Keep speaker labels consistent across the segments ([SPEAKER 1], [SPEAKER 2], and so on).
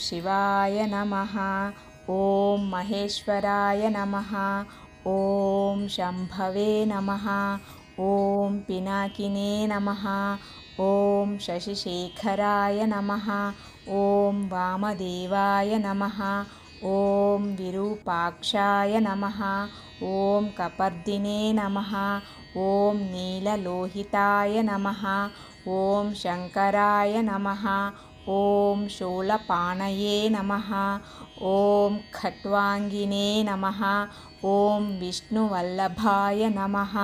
[SPEAKER 1] शिवाय नमः। ॐ महेश्वराय नमः। ॐ शम्भवे नमः। ॐ पिनाकिने नमः। ॐ शशिशेखराय नमः। ॐ वामदेवाय नमः। ॐ विरूपाक्षाय नमः। ॐ कपर्दिने नमः। ॐ नीललोहिताय नमः। ॐ शङ्कराय नमः। ॐ शूलपाणये नमः ॐ खट्वाङ्गिने नमः ॐ विष्णुवल्लभाय नमः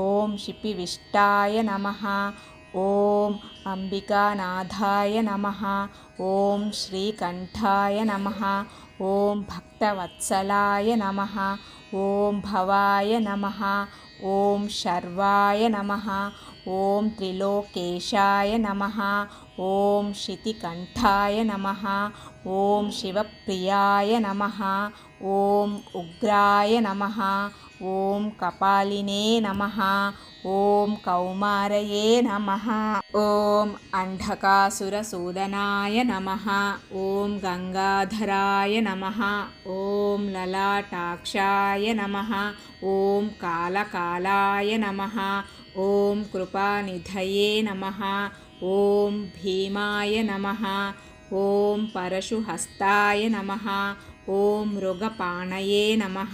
[SPEAKER 1] ॐ शिपिविष्टाय नमः ॐ అంబికానాథాయ నమ ఓం శ్రీకంఠాయ నమ ఓం భక్తవత్సలాయ నమ ఓం భవాయ నమ ఓం శర్వాయ నమ ఓం త్రిలోకేశాయ నమ ఓం శితికంఠాయ నమ ఓం శివప్రియాయ నమ ఓం ఉగ్రాయ నమ ఓం కపాలినే నమ ఓం కౌమారయే నమ ఓం అంధకాసురసూదనాయ నమ. ఓం గంగాధరాయ నమ. ఓం లలాటాక్షాయ నమ. ఓం కాళకాలాయ నమ. ఓం కృపానిధయే నమ. ఓం భీమాయ నమ. ఓం పరశుహస్తాయ నమ. ఓం మృగపాణయే నమ.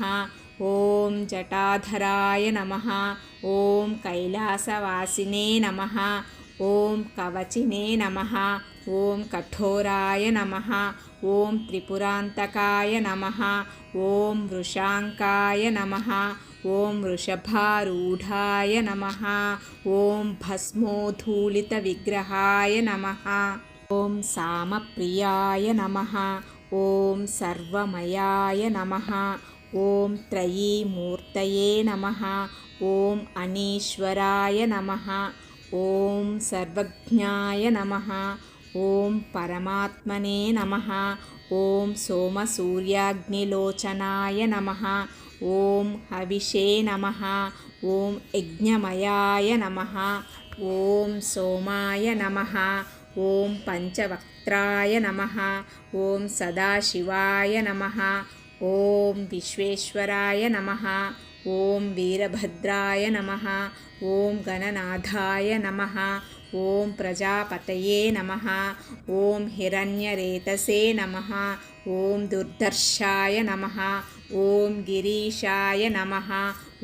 [SPEAKER 1] ఓం జటాధరాయ నమ. ఓం కైలాసవాసినే నమ. ఓం కవచినే నమ ఓం కఠోరాయ నమ ఓం త్రిపురాంతకాయ నమ ఓం వృషాంకాయ నమ ఓం వృషభారూఢాయ నమ ఓం భస్మోధూళిత విగ్రహాయ నమ ఓం సామప్రియాయ నమ ఓం సర్వమయాయ నమ ఓం త్రయీమూర్తయే నమ ఓం అనీశ్వరాయ నమ ఓం సర్వజ్ఞాయ నమ. ఓం పరమాత్మనే నమ. ఓం సోమసూర్యాగ్నిలోచనాయ నమ. ఓం హవిషే నమ. ఓం యజ్ఞమయాయ నమ. ఓం సోమాయ నమ. ఓం పంచవక్త్రాయ నమ. ఓం సదాశివాయ నమ. ఓం విశ్వేశ్వరాయ నమ. ఓం వీరభద్రాయ నమ ఓం గణనాథాయ నమ ఓం ప్రజాపతయే నమ ఓం హిరణ్యరేతసే నమ ఓం దుర్దర్శాయ నమ ఓం గిరీశాయ నమ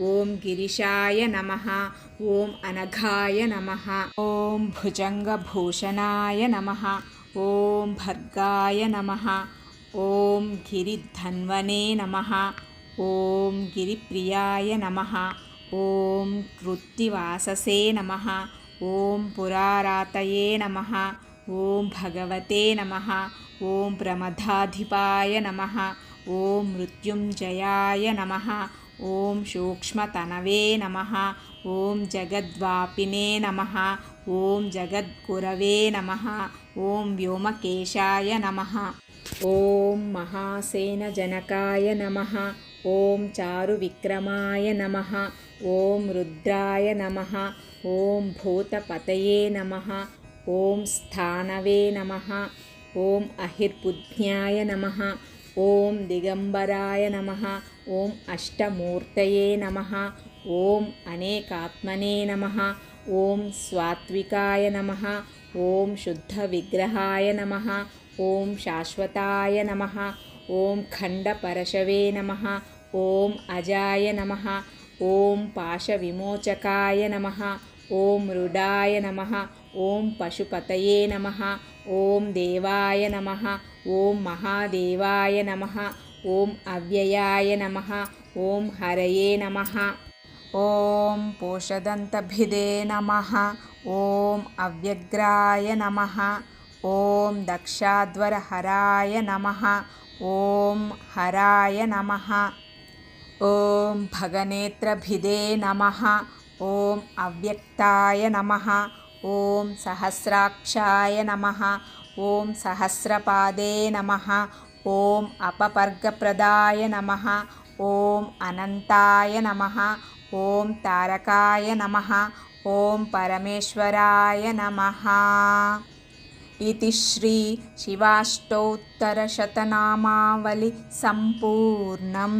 [SPEAKER 1] ఓం గిరిశాయ నమ ఓం అనఘాయ నమ ఓం భుజంగభూషణాయ నమ ఓం భర్గాయ నమ ఓం గిరిధన్వనే నమ ఓం గిరిప్రియాయ నమ ఓం కృత్తివాససే నమ ఓం పురారాతయే నమ ఓం భగవతే నమ ఓం ప్రమదాధిపాయ నమ ఓం మృత్యుంజయాయ నమ ఓం సూక్ష్మతనవే నమ ఓం జగద్వాపినే నమ ఓం జగద్గురవే నమ ఓం వ్యోమకేశాయ నమ ఓం మహాసేనజనకాయ నమ ఓం చారు విక్రమాయ నమ ఓం రుద్రాయ నమ ఓం భూతపతయే నమ ఓం స్థానవే నమ ఓం అహిర్బుద్ధ్యాయ నమ ఓం దిగంబరాయ నమ ఓం అష్టమూర్తయే నమ ఓం అనేకాత్మనే నమ ఓం స్వాత్వికాయ నమ ఓం శుద్ధ విగ్రహాయ నమ ఓం శాశ్వతాయ నమ ఓం ఖండపరశవే నమ ఓం అజాయ నమ ఓం పాశవిమోచకాయ నమ ఓం రుడాయ నమ ఓం పశుపతయే నమ ఓం దేవాయ నమ ఓం మహాదేవాయ నమ ఓం అవ్యయాయ నమ ఓం హరయే నమ. ఓం పోషదంతభిదే నమ ఓం అవ్యగ్రాయ నమ. ఓం దక్షాధ్వర హరాయ నమ. ఓం హరాయ నమ. ఓం భగనేత్రభిదే నమ. ఓం అవ్యక్తాయ నమ. ఓం సహస్రాక్షాయ నమ. ఓం సహస్రపాదే నమ. ఓం అపపర్గప్రదాయ నమ. ఓం అనంతాయ నమ. ఓం తారకాయ నమ. ఓం పరమేశ్వరాయ నమ. इति श्री शिवाष्टोत्तरशतनामावलि सम्पूर्णम्